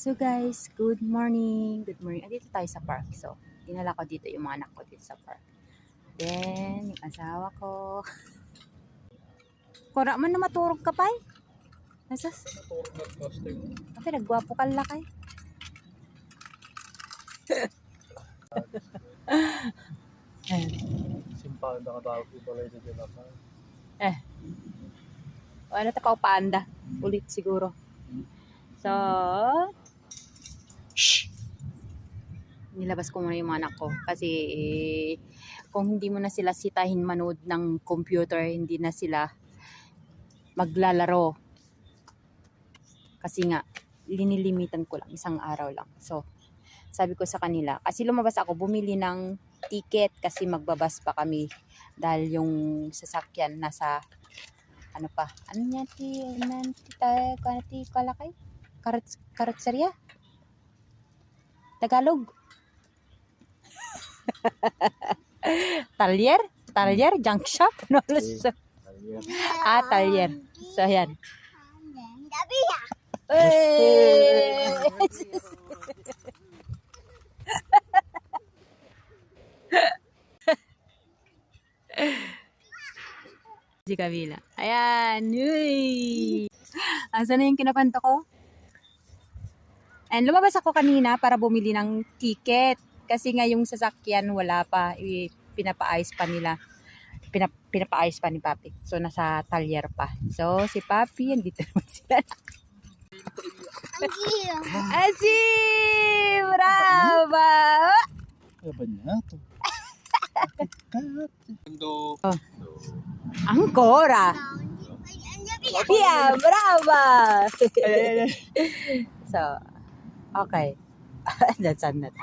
So guys, good morning. Good morning. Andito tayo sa park. So, dinala ko dito yung mga anak ko dito sa park. Then, yung asawa ko. Kura man na maturog ka pa eh. Nasas? Kasi nagwapo ka lakay. Simpan na katawag ko pala ito dyan ako. O ano ta panda? Ulit siguro. So, shh! Nilabas ko muna yung anak ko. Kasi, eh, kung hindi mo na sila sitahin manood ng computer, hindi na sila maglalaro. Kasi nga, linilimitan ko lang, isang araw lang. So, sabi ko sa kanila, kasi lumabas ako, bumili ng ticket kasi magbabas pa kami dahil yung sasakyan nasa ano pa? Ano niya ti tayo kanati kalakay? Karat karatserya? Tagalog. talyer? Talyer? Junk shop? No, so, ah, talyer. So, yan. Hey! si Camila. Ayan. Uy! Asa na yung kinakwento ko? And lumabas ako kanina para bumili ng ticket. Kasi nga yung sasakyan wala pa. Pinapaayos pa nila. Pinap pinapaayos pa ni Papi. So, nasa talyer pa. So, si Papi, andito naman sila. Asi! Brava! Kaya ba niya ito? Ando. Angkora! Pia! Brava! so, okay. That's not that.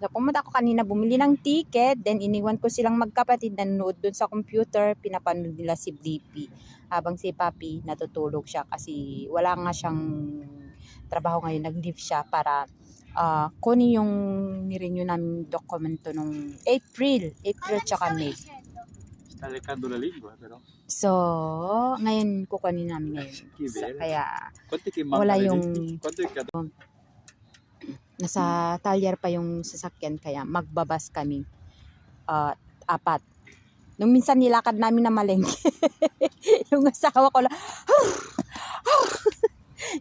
So, pumunta ako kanina, bumili ng ticket, then iniwan ko silang magkapatid, nanonood dun sa computer, pinapanood nila si Blippi. Habang si Papi, natutulog siya kasi wala nga siyang trabaho ngayon, nag-leave siya para ah, kunin yung nirenew namin dokumento nung April, April tsaka May. Talikado na lingua, pero. So, ngayon kukunin namin ngayon. So, Kiber. kaya Wala yung- nasa talyer pa yung sasakyan kaya magbabas kami ah, apat. Nung minsan nilakad namin na malengke. yung asawa ko lang,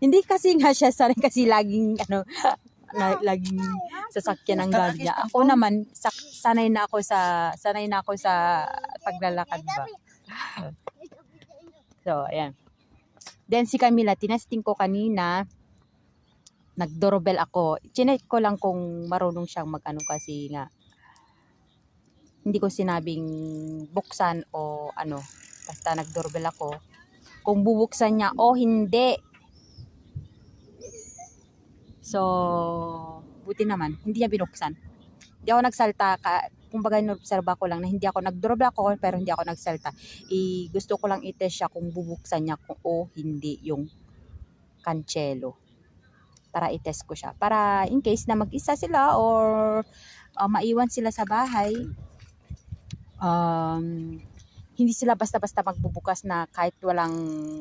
hindi kasi nga siya sanay kasi laging ano na, laging sasakyan ng gagya. Ako naman sak, sanay na ako sa sanay na ako sa paglalakad ba. So, ayan. Then si Camila, tinasting ko kanina, nag-doorbell ako. Chinek ko lang kung marunong siyang mag-ano kasi nga, hindi ko sinabing buksan o ano. Basta nag-doorbell ako. Kung bubuksan niya o hindi. So, buti naman, hindi niya binuksan. Hindi ako nagsalta, ka, kumbaga inobserba ko lang na hindi ako nag-doorbell ako pero hindi ako nagsalta. I, gusto ko lang i-test siya kung bubuksan niya kung o hindi yung kanchelo para i-test ko siya. Para in case na mag-isa sila or uh, maiwan sila sa bahay, um, hindi sila basta-basta magbubukas na kahit walang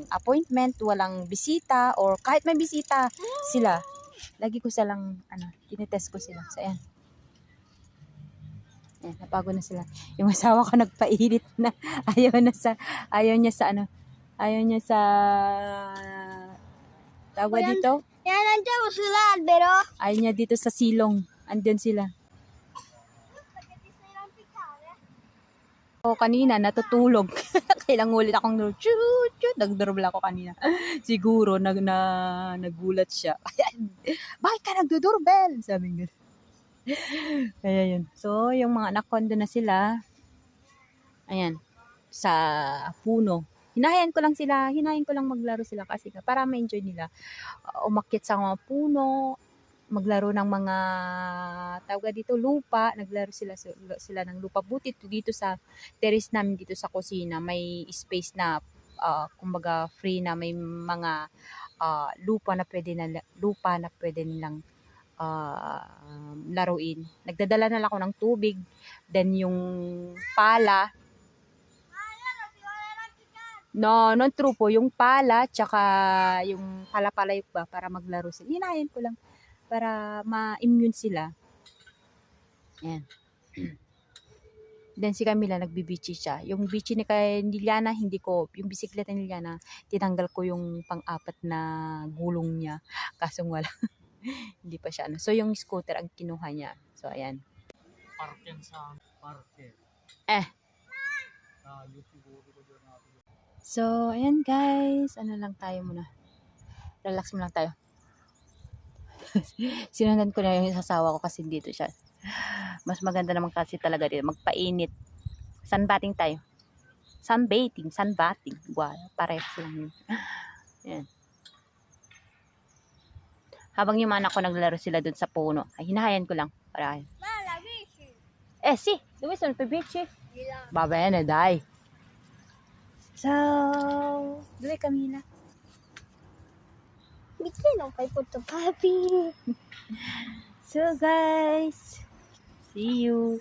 appointment, walang bisita, or kahit may bisita sila. Lagi ko silang, ano, tinitest ko sila. So, ayan. Ayan, napago na sila. Yung asawa ko nagpailit na. Ayaw na sa, ayaw niya sa, ano, ayaw niya sa, tawag dito? Yan, nandiyan mo sila, Albero. Ayaw niya dito sa silong. Andyan sila. O kanina natutulog. Kailang ulit akong chut chut nagdurble ako kanina. Siguro nag na nagulat siya. Bakit ka nagdudurbel? Sabi nga. Kaya yun. So, yung mga anak ko na sila. Ayan. Sa puno. Hinahayan ko lang sila, hinahayan ko lang maglaro sila kasi para ma-enjoy nila. Uh, umakyat sa mga puno, maglaro ng mga tawag dito lupa, naglaro sila sila ng lupa. Buti to dito sa terrace namin dito sa kusina, may space na ah, kumbaga free na may mga ah, lupa na pwede na lupa na pwede nilang ah, laruin. Nagdadala na lang ako ng tubig, then yung pala No, non true po. Yung pala, tsaka yung pala-palayok ba, para maglaro sila. Hinahayan ko lang para ma-immune sila. Ayan. Then si Camila, nagbibichi siya. Yung bichi ni kay Liliana, hindi ko, yung bisikleta ni Liliana, tinanggal ko yung pang-apat na gulong niya. Kaso wala. hindi pa siya ano. So yung scooter ang kinuha niya. So ayan. Parken sa parken. Eh. So, ayan guys. Ano lang tayo muna. Relax mo lang tayo. Sinundan ko na yung sasawa ko kasi dito siya. Mas maganda naman kasi talaga dito. Magpainit. Sunbathing tayo. Sunbathing. Sunbathing. Wow. Parehas lang yun. Ayan. Habang yung mga anak ko naglaro sila dun sa puno, ay hinahayan ko lang. Para, eh, si, Luis, ano pa bitch eh? Baba yan na, day. So, Due Camila. Bici no kay puto papi. So, guys, see you.